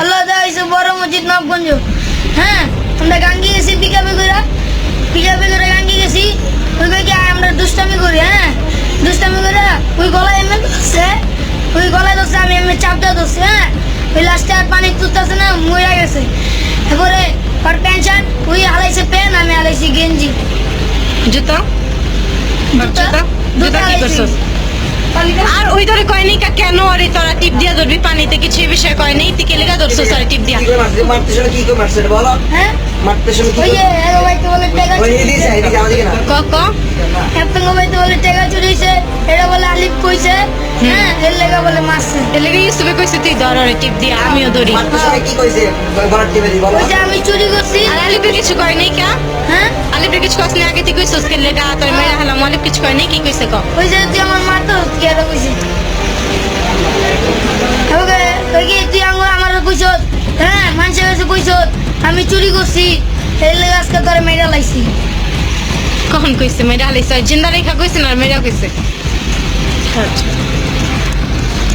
আল্লাহ হয়েছে বড় মসজিদ নবগঞ্জ হ্যাঁ আমরা গাঙ্গি গেছি পিকাপে করে। পিকাপে করে গাঙ্গি গেছি। ওই কই কি আমরা দুষ্টামি করি হ্যাঁ? দুষ্টামি করে ওই গলায় এমনি ধরছে। ওই গলায় ধরছে আমি এমনি চাপটা ধরছি হ্যাঁ? ওই লাস্টে আর পানি তুলতেছে না মরে গেছে। এরপরে ওর প্যান্ট শার্ট ওই হালাইছে প্যান্ট আমি হালাইছি গেঞ্জি। জুতা? বাপ জুতা? জুতা কি করছস আর ওই ধরে কয়নি কা কেন আরে তোরা টিপ দিয়া ধরবি? পানিতে কিছু এই বিষয়ে কয়নি তুই কে লেগা ধরছস আরে টিপ দিয়া। মারতে শুনে কি করে মারছে বলো। হ্যাঁ? মারতে শুনে কি ক ক? হ্যাপেঙ্গো ভাই তো বলে টাকা চুরিছে এটা বলে আলিফ কইছে। হ্যাঁ এর লেগা বলে মারছে এলে ইউসুফে কইছে তুই ধর আরে টিপ দিয়া আমিও ধরি। মারতে শুনে কি কইছে? টিপে দি বলো। আমি চুরি করছি। আর আলিফে কিছু কয় নাই কা? হ্যাঁ আলিফে কিছু কস না আগে তুই কইছস কে লেগা তোর মেরা হলাম আলিফ কিছু কয় নাই কি কইছে ক ওই যে তুই আমার মারতো কি এটা কইছি? ওকে ওই কি তুই আমার আমার কইছত হ্যাঁ মানুষের কাছে কইছত আমি চুরি করছি। এর লেগা আজকে তোর মেয়েরা লাইছি। কখন কইছে? মেরা হালিস জিন্দা রেখা কইছে না মেরা কইছে?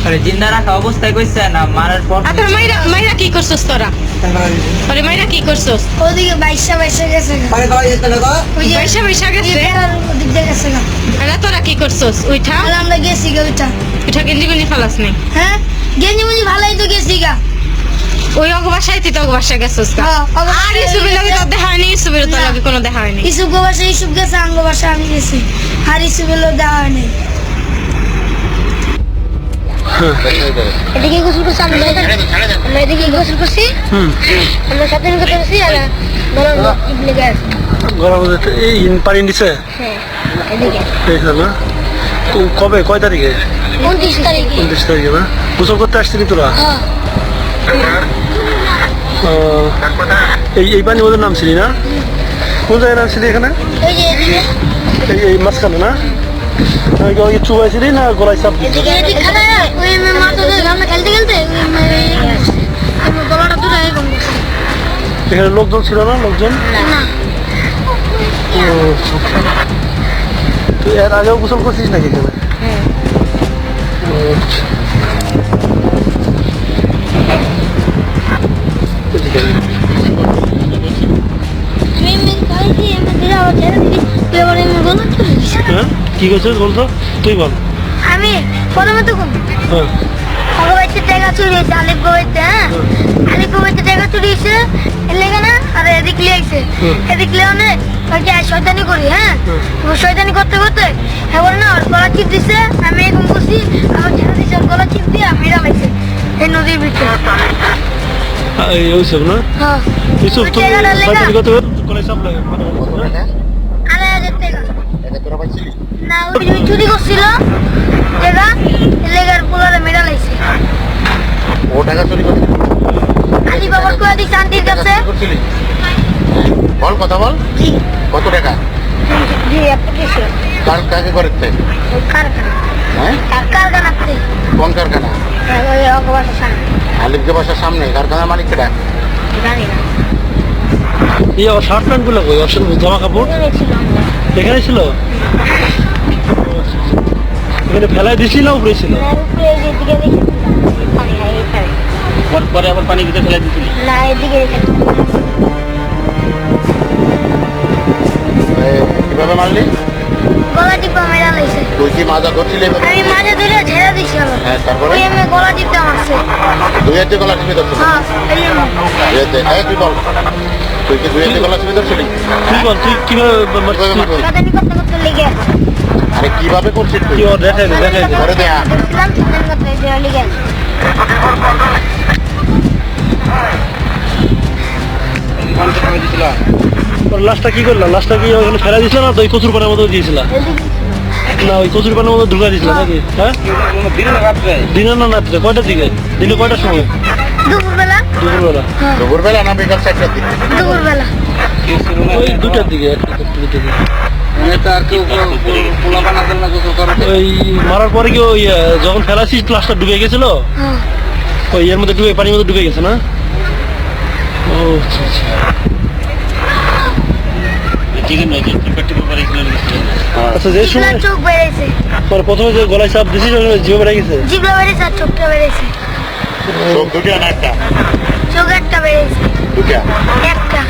আরে জিন্দা রাখা অবস্থায় কইছে না মারার পর আর মাইরা মাইরা কি করছস তোরা? আরে মাইরা কি করছস? ওদিকে বাইশা বাইশা গেছে। পানি পাওয়া যেত না তো পয়সা পয়সা গেছে। ওদিক দিয়ে গেছে গা। আর তোরা কি করছস? উঠা আর আমরা গেছি গা ওইটা উঠা গেঞ্জি গুঞ্জি ফালাস নাই। হ্যাঁ? গেঞ্জি মুঞ্জি ভালোই তো গেছি গা। ওই অগ বাসায় তুই তো অগ বাসায় গেছস বাসায় আর ইসুবের লগে তোর দেখা হয়নি ইসুবের তোর লগে কোনো দেখা হয়নি। ইসুফ গো বাসা ইসুফ গেছে আঙ্গ বাসা আমি গেছি। আর ইসুফের লোক দেওয়া হয়নি। এদিকে গোসল করছি আমরা এদিকে গোসল করছি। আমরা সাথে নিয়ে করছি আর গরম এই ইন- পানি নিছে হ্যাঁ ক- কবে? কয় তারিখে? উনত্রিশ তারিখে। উনত্রিশ তারিখে না? গোসল করতে আসছিলি তোরা? হ্যাঁ। এই এই পানি ওদের নামছিলি না? কোন জায়গায় নামছিলি এখানে? এই মাঝখানে না? চুবাইছিলি না গলায় চাপ দিছিলি? আমরা খেলতে খেলতে গলাটা। এখানে লোকজন ছিল না লোকজন? না। তুই এর আগেও গোসল করছিস নাকি এখানে? ও, আচ্ছা। হ্যাঁ? কি করছিস বলতো? তুই বল। আমি প্রথমে তো কোন? হ্যাঁ। টাকা চুরি হয়েছে আলিফ গোবাইতে হ্যাঁ? আলিফ গোবাইতে টাকা চুরি হয়েছে লেগে না? আর এদিক লিয়ে এদিক লিয়ে অনেক শয়তানি করি হ্যাঁ? শয়তানি করতে করতে এবার না ওর গলা চিপ দিছে আমি এরকম করছি আমার ছেড়ে দিছে ওর গলা চিপ দিয়ে আমি রাখাইছে এই নদীর ভিতরে। ওইসব না? হ্যাঁ। ইউসুফ তুমি গলায় চাপ লাগে মানে? আড়াই হাজার টাকা। না ওই ওই চুরি করছিল। টাকা এর পোলারে মেডাল আইছে ও টাকা চুরি করছিলি? আলি বাবার কোয়া দিচ্ছে আন্টির কাছে? বল কথা বল। কত টাকা? জি কিছু কার কাকে করতে কারখানা। হ্যাঁ? কারখানাতে কোন কারখানা? ওই অগবাসের সামনে। আলিফকে বাসার সামনে কারখানার মালিক কেটা জানি না। ওর শার্ট প্যান্টগুলো কই? জামা কাপড়। এখানে ছিল এখানে ফেলায় দিছিল উপরে ছিল? হয়। পরে আবার পানি ভিতরে ফেলে দিছিলি? না এদিকে কীভাবে মারলি? গলা টিপা মেরা লাইছে তুই কি মাজা করছিলি আমি মাঝে ধরে ছেড়ে দিছি। হ্যাঁ তারপরে? ওই আমি গলা টিপতে মারছে দুই হাতে গলা চিপে ধরছিলি? হ্যাঁ এই তুই বল। তুই কি দুই হাতে গলা চিপে ধরছিলি? তুই বল তুই কীভাবে মারছিস? কীভাবে করতে করতে লেগে আরে কীভাবে করছিস তুই? কি ওর দেখাই দে দে। করে দে আ। দেখছিলাম, শয়তানি করতে লেগে আছে। কি ওখানে ফেলা দিছিল না তো ওই কচুর পানের মতো দিয়েছিল? না ওই কচুর পানের মতো ঢুকা দিছিল নাকি? হ্যাঁ? দিনে না রাত্রে? দিনে না রাত্রে? কয়টার দিকে? দিনে কয়টার সময়? দুপুরবেলা? দুপুরবেলা। হ্যাঁ। দুপুরবেলা না বিকাল চারটার দিকে? দুপুরবেলা। ওই দুটার দিকে একটা দুটার দিকে। আর কেউ পোলা বানাতে না গোসল করে ওই মারার পরে কি ওই যখন ফেলাছিস লাশটা ডুবে গেছিল? হ্যাঁ। ওই এর মধ্যে ডুবে পানির মধ্যে ডুবে গেছে না? ও আচ্ছা, আচ্ছা। আচ্ছা যে সময় চোখ বেড়েছে। প্রথমে যে গলায় চাপ দিছিস ওখানে বেড়ে গেছে? জিবলা বেড়েছে আর চোখটা বেড়েছে। চোখ দুটো না একটা? চোখ একটা বেড়েছে। দুটা একটা।